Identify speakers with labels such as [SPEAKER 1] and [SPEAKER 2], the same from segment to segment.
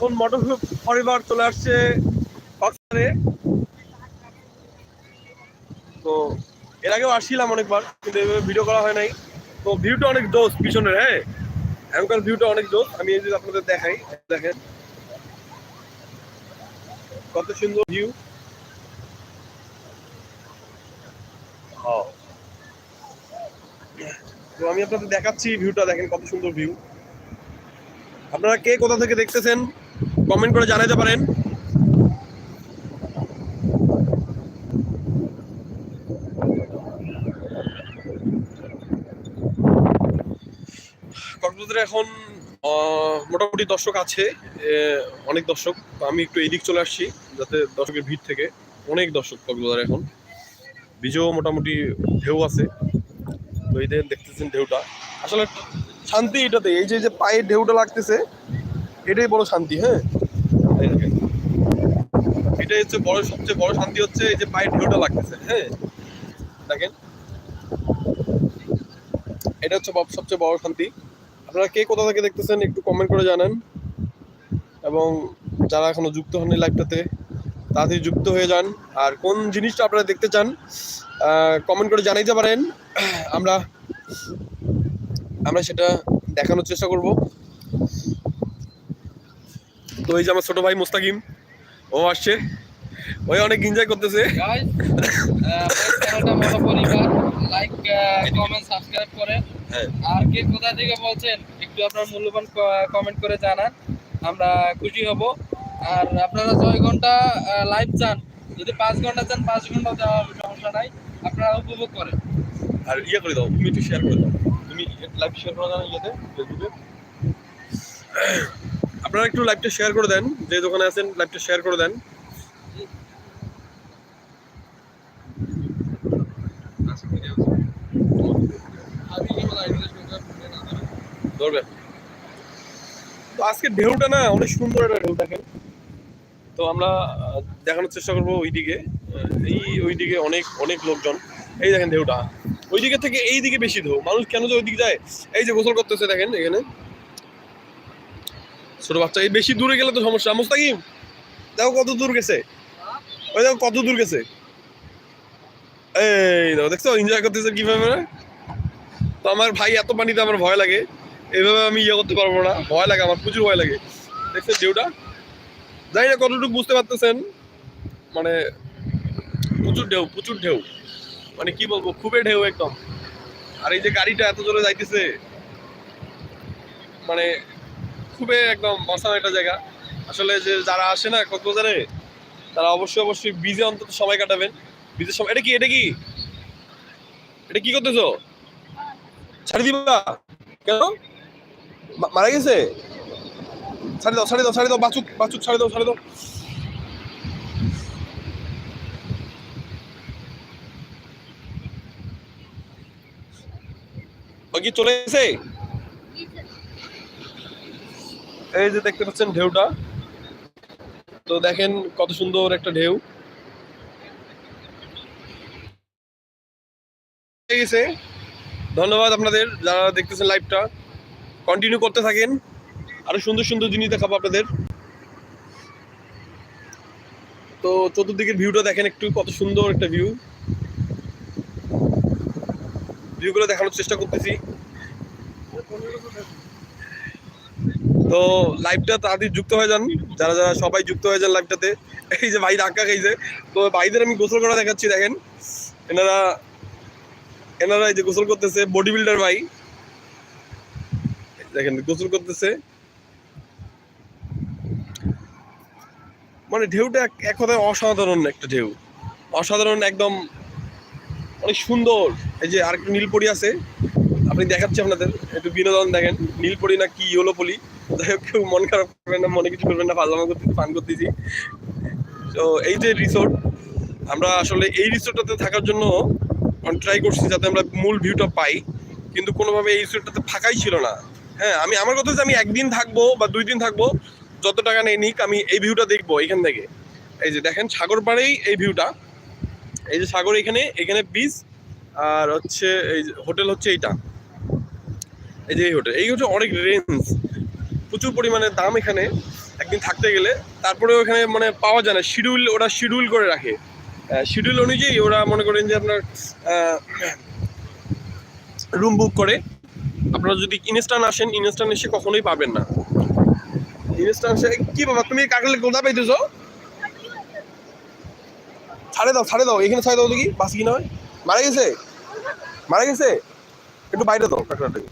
[SPEAKER 1] এখন মোটর পরিবার চলে আসছে কক্সবাজারে তো এর আগেও আসছিলাম অনেকবার, কিন্তু এভাবে ভিডিও করা হয় নাই। তো ভিউটা অনেক দোষ পিছনের হ্যাঁ? এখনকার ভিউটা অনেক দোষ আমি এই যদি আপনাদের দেখাই, দেখেন। কত সুন্দর ভিউ তো আমি আপনাদের দেখাচ্ছি ভিউটা দেখেন কত সুন্দর ভিউ আপনারা কে কোথা থেকে দেখতেছেন? কমেন্ট করে জানাতে পারেন। কক্সবাজারে এখন মোটামুটি দর্শক আছে অনেক দর্শক। আমি একটু এদিক চলে আসছি, যাতে দর্শকের ভিড় থেকে অনেক দর্শক কক্সবাজারে এখন। বীজও মোটামুটি ঢেউ আছে। তো এই দেখতেছেন ঢেউটা। আসলে শান্তি এটাতে, এই যে পায়ের ঢেউটা লাগতেছে, এটাই বড় শান্তি হ্যাঁ। এটাই হচ্ছে বড়, সবচেয়ে বড় শান্তি হচ্ছে এই যে পায়ের ঢেউটা লাগতেছে হ্যাঁ? দেখেন। এটা হচ্ছে সবচেয়ে বড় শান্তি। আপনারা কে কোথা থেকে দেখতেছেন একটু কমেন্ট করে জানান। এবং যারা এখনও যুক্ত হননি লাইভটাতে তাড়াতাড়ি যুক্ত হয়ে যান। আর কোন জিনিসটা আপনারা দেখতে চান কমেন্ট করে জানাইতে পারেন। আমরা আমরা সেটা দেখানোর চেষ্টা করব। তো এই যে আমার ছোটো ভাই মুস্তাকিম, ও আসছে। ওই অনেক এনজয় করতেছে।
[SPEAKER 2] চ্যানেলটা বড় পরিবার লাইক কমেন্ট সাবস্ক্রাইব করে
[SPEAKER 1] হ্যাঁ।
[SPEAKER 2] আর কে কোথা থেকে বলছেন একটু আপনার মূল্যবান কমেন্ট করে জানান। আমরা খুশি হব। আর আপনারা ছয় ঘণ্টা লাইভ চান। যদি পাঁচ ঘণ্টা চান পাঁচ ঘণ্টা দেওয়া হবে সমস্যা নাই। আপনারা উপভোগ করেন।
[SPEAKER 1] আর ইয়ে করে দাও তুমি একটু শেয়ার করে দাও। তুমি লাইভ শেয়ার করে দাও ইয়েতে ফেসবুকে আপনারা একটু লাইভটা শেয়ার করে দেন যে দোকানে আছেন লাইভটা শেয়ার করে দেন। তো আজকে ঢেউটা না অনেক সুন্দর একটা ঢেউ দেখেন। তো আমরা দেখানোর চেষ্টা করব ওইদিকে। এই ওইদিকে অনেক অনেক লোকজন। এই দেখেন ঢেউটা। ওইদিকে থেকে বেশি ঢেউ। মানুষ কেন যে ওইদিকে যায়? এই যে গোসল করতেছে দেখেন এখানে। ছোট বাচ্চা, এই বেশি দূরে গেলে তো সমস্যা। মুস্তাকিম, দেখো কত দূর গেছে। ওই দেখো কত দূর গেছে। এই দেখো, দেখছ? এনজয় করতেছে কীভাবে? তো আমার ভাই এত পানিতে আমার ভয় লাগে এইভাবে আমি ইয়ে করতে পারব না। ভয় লাগে, আমার প্রচুর ভয় লাগে। দেখছেন ঢেউটা জানি না কতটুকু বুঝতে পারতেছেন মানে প্রচুর ঢেউ প্রচুর ঢেউ। মানে কি বলব, খুবই ঢেউ একদম। আর এই যে গাড়িটা এত জোরে যাইতেছে মানে খুবই একদম মশান একটা জায়গা। আসলে যে যারা আসে না কক্সবাজারে, তারা অবশ্যই অবশ্যই বিজে অন্তত সময় কাটাবেন। বিজের সময় এটা কি এটা কি? এটা কি করতেছো? ছাড়ি দিবা। কেন? মারা গেছে? ছাড়ি দাও ছাড়ি দাও ছাড়ি দাও, বাচুক বাচুক, ছাড়ি দাও ছাড়ি দাও। ও চলে গেছে? এই যে দেখতে পাচ্ছেন ঢেউটা। তো দেখেন কত সুন্দর একটা ঢেউ। গেছে। ধন্যবাদ আপনাদের যারা দেখতেছেন লাইভটা কন্টিনিউ করতে থাকেন। আরও সুন্দর সুন্দর জিনিস দেখাবো আপনাদের। তো চতুর্দিকের ভিউটা দেখেন একটু, কত সুন্দর একটা ভিউ ভিউগুলো দেখানোর চেষ্টা করতেছি। তো লাইভটা তাড়াতাড়ি যুক্ত হয়ে যান। যারা যারা সবাই যুক্ত হয়ে যান লাইভটাতে এই যে ভাই ধাক্কা খাইছে তো ভাইদের আমি গোসল করা দেখাচ্ছি, দেখেন। এনারা এনারা এই যে গোসল করতেছে বডি বিল্ডার ভাই। দেখেন, গোসল করতেছে। মানে ঢেউটা এক- কথায় অসাধারণ একটা ঢেউ। অসাধারণ একদম অনেক সুন্দর। এই যে আরেকটা নীলপরি আছে আপনি দেখাচ্ছি আপনাদের, একটু বিনোদন দেখেন। নীলপরি না কি ইয়েলো পলি যাই হোক, কেউ মন খারাপ করবেন না, মনে কিছু করবেন না পাজামা করতে, পান করতেছি। তো এই যে রিসোর্ট আমরা আসলে এই রিসোর্টটাতে থাকার জন্য ট্রাই করছি যাতে আমরা মূল ভিউটা পাই, কিন্তু কোনোভাবে এই রিসোর্টটাতে ফাঁকাই ছিল না। হ্যাঁ আমি, আমার কথা হচ্ছে আমি একদিন থাকব বা দুই দিন থাকব, যত টাকা নেই নিক, আমি এই ভিউটা দেখব এখান থেকে। এই যে দেখেন, সাগর পাড়েই এই ভিউটা এই যে সাগর এখানে এখানে বিচ আর হচ্ছে এই হোটেল হচ্ছে এইটা। এই যে এই হোটেল এই হোটেল অনেক রেঞ্জ প্রচুর পরিমাণে দাম এখানে, একদিন থাকতে গেলে। তারপরে ওখানে মানে পাওয়া যায় না শিডিউল ওরা শিডিউল করে রাখে। শিডিউল অনুযায়ী ওরা মনে করেন যে আপনার রুম বুক করে। আপনারা যদি ইনস্টান আসেন ইনস্টান এসে কখনোই পাবেন না। ইনস্টান এসে, কি বাবা, তুমি কাকলে কোথা পাইতেছো? ছাড়ে দাও ছাড়ে দাও, এখানে ছাড়ে দাও দেখি, বাস কি নয় মারা গেছে? মারা গেছে? একটু বাইরে দাও কাকড়াটাকে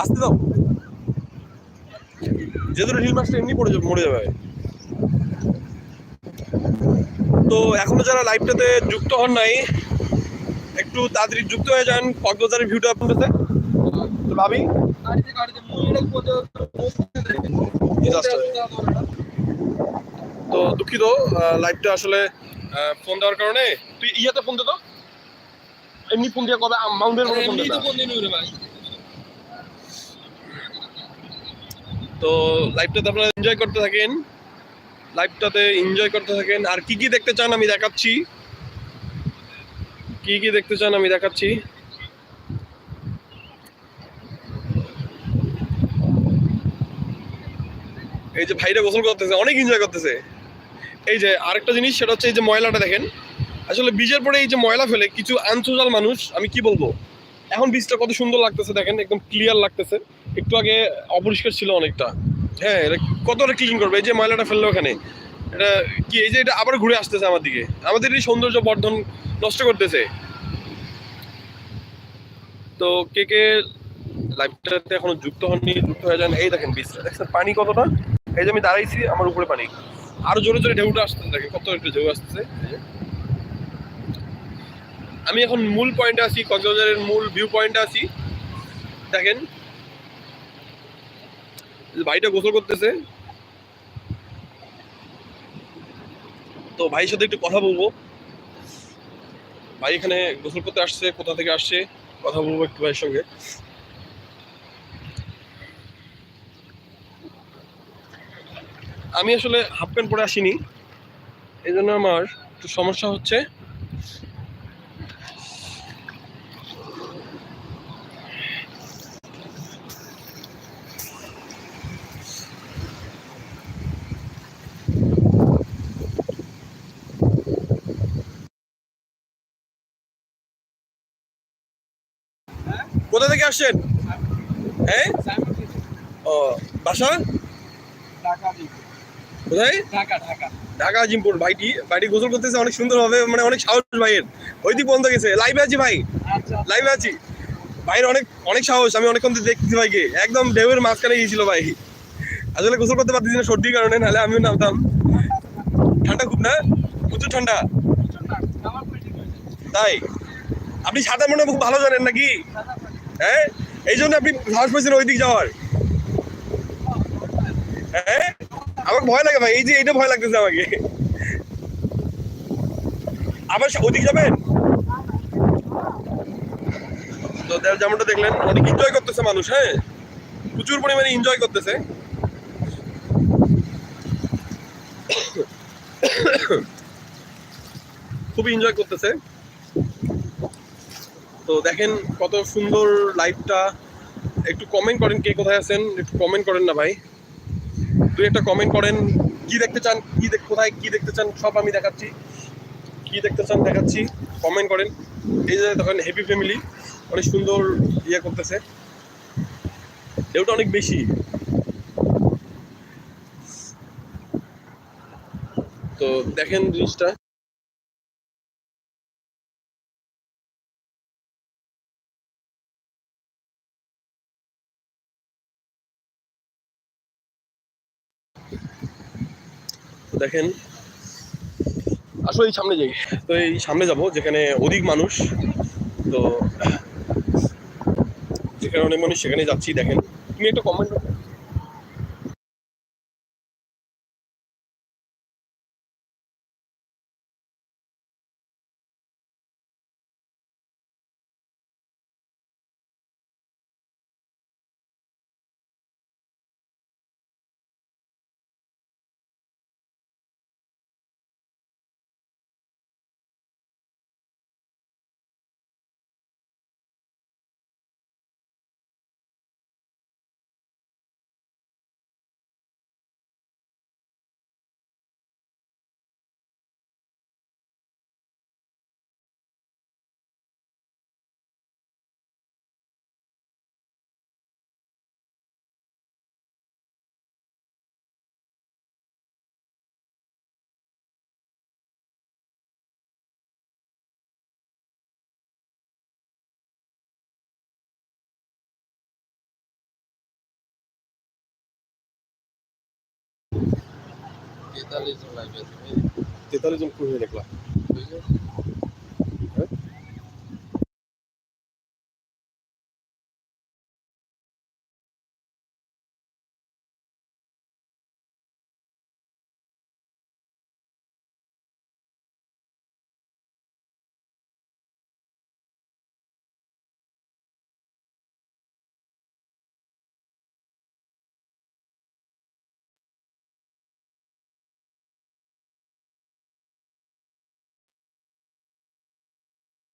[SPEAKER 1] আসতে দাও। যেহেতু রিল মাছটা এমনি পড়ে যাবে, মরে যাবে। তো এখনও যারা লাইভটাতে যুক্ত হন নাই, একটু তাড়াতাড়ি যুক্ত হয়ে যান, কক্সবাজারের ভিউটা আপনাদের তো ভাবি. তো দুঃখিত লাইভটা আসলে ফোন দেওয়ার কারণে। তুই ইয়াতে ফোন দে তো এমনি ফোন দিয়ে কবে মাউন্টের
[SPEAKER 2] তো
[SPEAKER 1] লাইভটাতে আপনারা এনজয় করতে থাকেন। লাইভটাতে এনজয় করতে থাকেন। আর কি কি দেখতে চান আমি দেখাচ্ছি? কি কি দেখতে চান আমি দেখাচ্ছি? এই যে ভাইরা গোসল করতেছে, অনেক এনজয় করতেছে। এই যে আরেকটা জিনিস, সেটা হচ্ছে এই যে ময়লাটা দেখেন। আসলে বীজের পরে এই যে ময়লা ফেলে কিছু আনসোজাল মানুষ, আমি কি বলব? এখন বীজটা কত সুন্দর লাগতেছে দেখেন, একদম ক্লিয়ার লাগতেছে। একটু আগে অপরিষ্কার ছিল অনেকটা। হ্যাঁ এটা কতটা ক্লিন করবে? এই যে ময়লাটা ফেলল ওখানে, এটা কি, এই যে এটা আবার ঘুরে আসতেছে আমার দিকে। আমাদের এই সৌন্দর্য বর্ধন নষ্ট করতেছে। তো কে কে লাইভটাতে এখনও যুক্ত হননি, যুক্ত হয়ে যান, এই দেখেন বীজটা দেখছেন পানি কতটা? এই যে আমি দাঁড়াইছি, আমার উপরে পানি। আরও জোরে জোরে ঢেউটা আসতেছে, দেখেন কত একটা ঢেউ আসতেছে। আমি এখন মূল পয়েন্টে আছি, কক্সবাজারের মূল ভিউ পয়েন্টে আছি। দেখেন ভাইটা গোসল করতেছে। তো ভাইয়ের সাথে একটু কথা বলব। ভাই এখানে গোসল করতে আসছে, কোথা থেকে আসছে? কথা বলব একটু ভাইয়ের সঙ্গে। আমি আসলে হাফ প্যান্ট পরে আসিনি। এই জন্য আমার একটু সমস্যা হচ্ছে। কোথা থেকে আসছেন? হ্যাঁ? ও বাসা। কোথায়?
[SPEAKER 2] ঢাকা
[SPEAKER 1] আজিমপুর ভাইটি ভাইটি গোসল করতেছে অনেক সুন্দর ভাবে মানে অনেক সাহস ভাইয়ের। ওই দিক বন্ধ গেছে। লাইভে আছি ভাই।
[SPEAKER 2] আচ্ছা।
[SPEAKER 1] লাইভে আছি। ভাইয়ের অনেক অনেক সাহস। আমি অনেকক্ষণ দেখতেছি ভাইকে। একদম ঢেউয়ের মাঝখানে গিয়েছিল ভাই। আসলে গোসল করতে পারতেছি না সর্দির কারণে নাহলে আমিও নামতাম। ঠান্ডা খুব না? প্রচুর ঠান্ডা। তাই? আপনি সাঁতার মনে খুব ভালো জানেন নাকি? হ্যাঁ? এই জন্য আপনি সাহস পেয়েছেন ওই দিক যাওয়ার। হ্যাঁ? আমার ভয় লাগে ভাই, এই যে এইটা ভয় লাগতেছে আমাকে। আবার ওদিক যাবেন? তো দে- যেমনটা দেখলেন, অনেক এনজয় করতেছে মানুষ হ্যাঁ? প্রচুর পরিমাণে এনজয় করতেছে। খুবই এনজয় করতেছে। তো দেখেন কত সুন্দর লাইভটা একটু কমেন্ট করেন কে কোথায় আছেন, একটু কমেন্ট করেন না ভাই। দুই একটা কমেন্ট করেন, কি দেখতে চান, কি দেখ কোথায় কি দেখতে চান, সব আমি দেখাচ্ছি। কি দেখতে চান দেখাচ্ছি কমেন্ট করেন। এই যে দেখেন হ্যাপি ফ্যামিলি অনেক সুন্দর ইয়ে করতেছে। ঢেউটা অনেক বেশি। তো দেখেন জিনিসটা। দেখেন। আসলে এই সামনে যাই। তো এই সামনে যাব, যেখানে অধিক মানুষ। তো যেখানে অনেক মানুষ সেখানে যাচ্ছি, দেখেন। তুমি একটা কমেন্ট
[SPEAKER 2] তেতাল্লিশ জন লাইভ আছে
[SPEAKER 1] তেতাল্লিশ জন খুঁজে দেখলাম